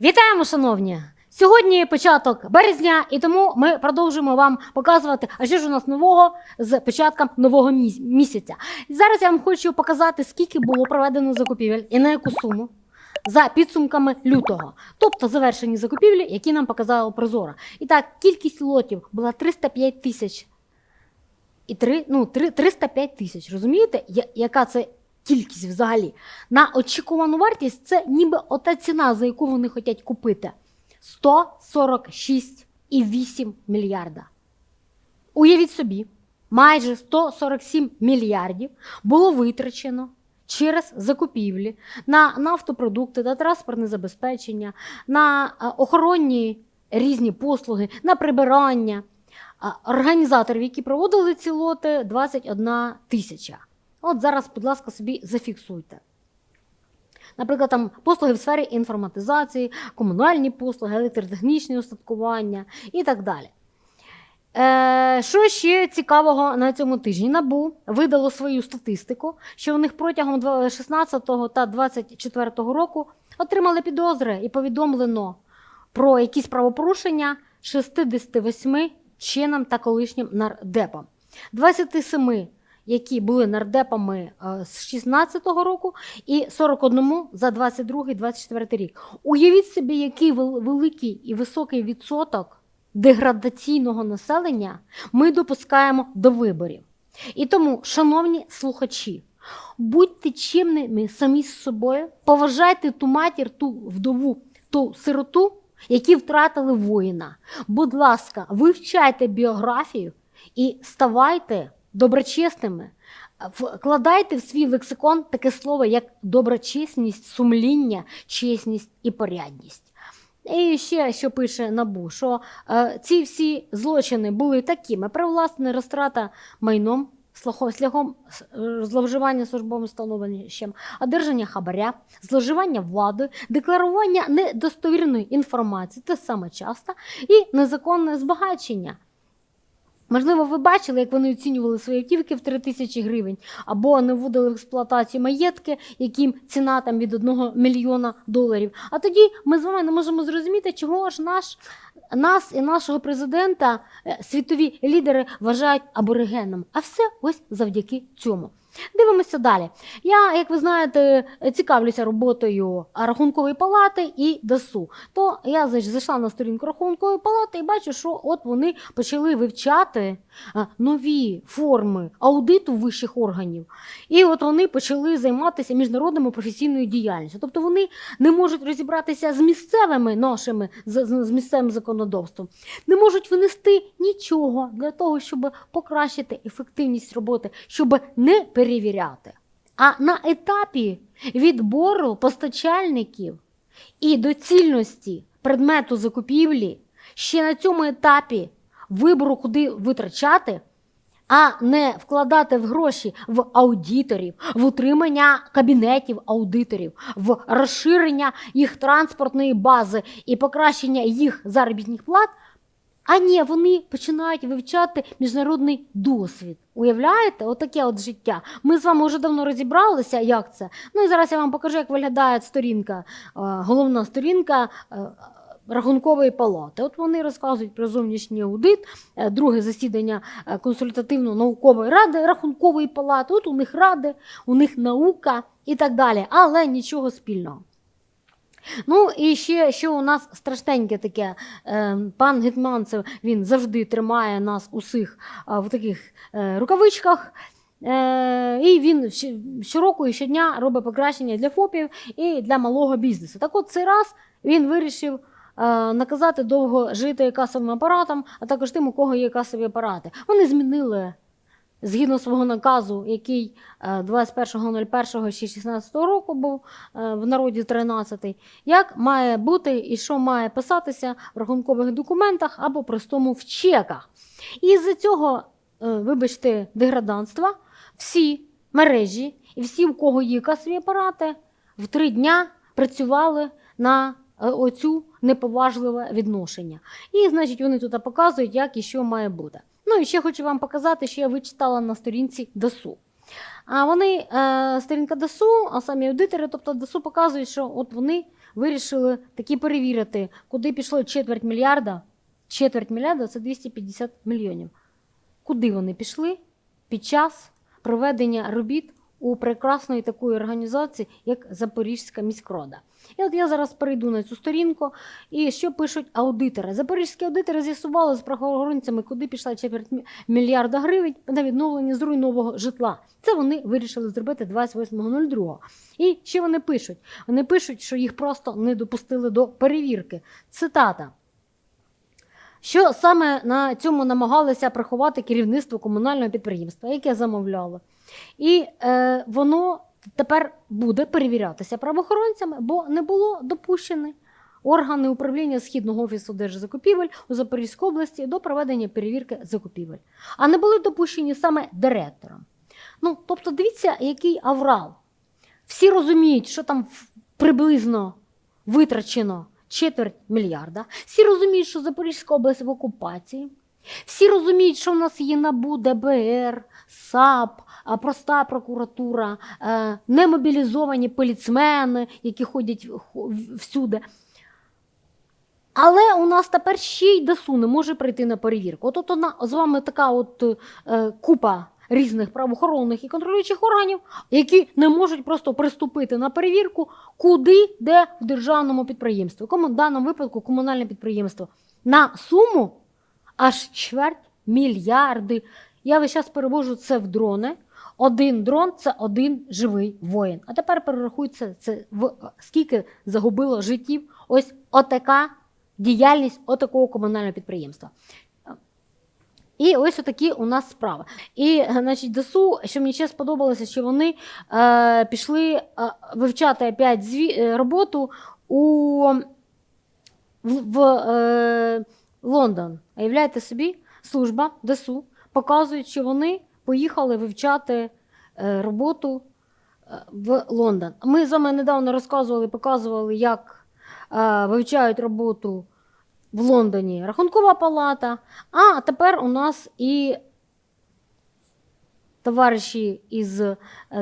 Вітаємо, шановні! Сьогодні початок березня, і тому ми продовжуємо вам показувати, а що ж у нас нового з початком нового місяця. Зараз я вам хочу показати, скільки було проведено закупівель і на яку суму за підсумками лютого, тобто завершені закупівлі, які нам показала Прозора. І так, кількість лотів була 305 тисяч. І три, ну, три, 305 тисяч. Розумієте, яка це кількість взагалі? На очікувану вартість це ніби ота ціна, за яку вони хочуть купити. 146,8 мільярда. Уявіть собі, майже 147 мільярдів було витрачено через закупівлі на нафтопродукти та транспортне забезпечення, на е, охоронні різні послуги, на прибирання. Організаторів, які проводили ці лоти, 21 тисяча. От зараз, будь ласка, собі зафіксуйте. Наприклад, там послуги в сфері інформатизації, комунальні послуги, електротехнічне устаткування і так далі. Е, що ще цікавого на цьому тижні? Набу видало свою статистику, що у них протягом 16 та 24 року отримали підозри і повідомлено про якісь правопорушення 68 чинам та колишнім нардепам. 27 які були нардепами е, з 16-го року, і 41 за 22-24 рік. Уявіть собі, який великий і високий відсоток деградаційного населення ми допускаємо до виборів. І тому, шановні слухачі, будьте чимними самі з собою, поважайте ту матір, ту вдову, ту сироту, які втратили воїна. Будь ласка, вивчайте біографію і ставайте доброчесними. Вкладайте в свій лексикон таке слово, як доброчесність, сумління, чесність і порядність. І ще що пише Набу, що е, ці всі злочини були такими: привласнена розтрата майном, шляхом е, зловживання службовим становищем, одержання хабаря, зловживання владою, декларування недостовірної інформації, те саме часто, і незаконне збагачення. Можливо, ви бачили, як вони оцінювали свої автівки в 3 тисячі гривень, або не вводили в експлуатацію маєтки, яким ціна там від 1 мільйона доларів. А тоді ми з вами не можемо зрозуміти, чого ж наш, нас і нашого президента е, світові лідери вважають аборигеном. А все ось завдяки цьому. Дивимося далі. Я, як ви знаєте, цікавлюся роботою рахункової палати і ДАСУ. То я зайшла на сторінку рахункової палати і бачу, що от вони почали вивчати нові форми аудиту вищих органів. І от вони почали займатися міжнародною професійною діяльністю. Тобто вони не можуть розібратися з місцевими нашими з, місцевим законодавством, не можуть винести нічого для того, щоб покращити ефективність роботи, щоб не перевіряти. А на етапі відбору постачальників і доцільності предмету закупівлі ще на цьому етапі вибору, куди витрачати, а не вкладати в гроші в аудиторів, в утримання кабінетів аудиторів, в розширення їх транспортної бази і покращення їх заробітних плат. А ні, вони починають вивчати міжнародний досвід. Уявляєте, отаке от життя. Ми з вами вже давно розібралися, як це. Ну і зараз я вам покажу, як виглядає сторінка, е, головна сторінка е, рахункової палати. От вони розказують про зовнішній аудит, е, друге засідання консультативно-наукової ради рахункової палати. От у них ради, у них наука і так далі, але нічого спільного. Ну і ще що у нас страшненьке таке. Е, пан Гетманцев він завжди тримає нас усіх в таких е, рукавичках. Е, і він щороку і щодня робить покращення для ФОПів і для малого бізнесу. Так от цей раз він вирішив наказати довго жити касовим апаратом, а також тим, у кого є касові апарати. Вони змінили згідно свого наказу, який е, 21.01.16 року був е, в народі 13, як має бути і що має писатися в рахункових документах або простому в чеках. І з цього, е, вибачте, деграданства, всі мережі і всі, у кого є касові апарати, в три дня працювали на е, оцю неповажливе відношення. І, значить, вони тут показують, як і що має бути. Ну і ще хочу вам показати, що я вичитала на сторінці ДАСУ. А вони, е, сторінка ДАСУ, а самі аудитори, тобто ДАСУ показують, що от вони вирішили таки перевірити, куди пішло четверть мільярда. Четверть мільярда це 250 мільйонів. Куди вони пішли під час проведення робіт у прекрасної такої організації, як Запорізька міськрада. І от я зараз перейду на цю сторінку. І що пишуть аудитори? Запорізькі аудитори з'ясували з правоохоронцями, куди пішла четверть мільярда гривень на відновлення зруйнового житла. Це вони вирішили зробити 28.02. І що вони пишуть? Вони пишуть, що їх просто не допустили до перевірки. Цитата. Що саме на цьому намагалося приховати керівництво комунального підприємства, яке замовляло. І е, воно тепер буде перевірятися правоохоронцями, бо не було допущені органи управління Східного офісу держзакупівель у Запорізькій області до проведення перевірки закупівель. А не були допущені саме директором. Ну, тобто, дивіться, який аврал. Всі розуміють, що там приблизно витрачено четверть мільярда. Всі розуміють, що Запорізька область в окупації. Всі розуміють, що в нас є НАБУ, ДБР, САП, проста прокуратура, е, немобілізовані поліцмени, які ходять всюди. Але у нас тепер ще й ДСУ не може прийти на перевірку. От, от з вами така от е, купа різних правоохоронних і контролюючих органів, які не можуть просто приступити на перевірку, куди де в державному підприємстві. В даному випадку комунальне підприємство на суму аж чверть мільярди. Я весь час перевожу це в дрони. Один дрон це один живий воїн. А тепер перерахуйте це в скільки загубило життів. Ось отака діяльність отакого комунального підприємства. І ось отакі у нас справи. І, значить, ДСУ, що мені ще сподобалося, що вони е, пішли е, вивчати опять зві, е, роботу у в, в е, Лондон. А собі, служба ДСУ показує, що вони поїхали вивчати е, роботу е, в Лондон. Ми з вами недавно розказували, показували, як е, вивчають роботу в Лондоні Рахункова палата. А тепер у нас і товариші із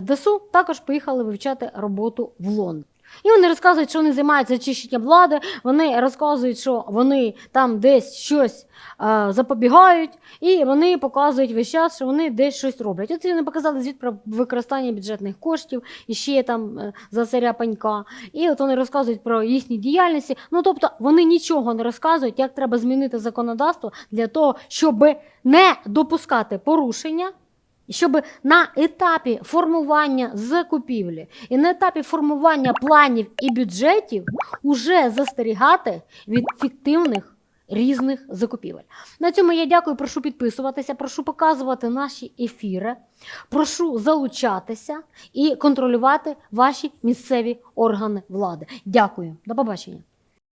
ДСУ також поїхали вивчати роботу в Лондон. І вони розказують, що вони займаються очищенням влади, вони розказують, що вони там десь щось е, запобігають, і вони показують весь час, що вони десь щось роблять. От вони показали звіт про використання бюджетних коштів і ще там е, за царя панька. І от вони розказують про їхні діяльності. Ну тобто вони нічого не розказують, як треба змінити законодавство для того, щоб не допускати порушення. Щоб на етапі формування закупівлі і на етапі формування планів і бюджетів уже застерігати від фіктивних різних закупівель. На цьому я дякую, прошу підписуватися, прошу показувати наші ефіри, прошу залучатися і контролювати ваші місцеві органи влади. Дякую, до побачення.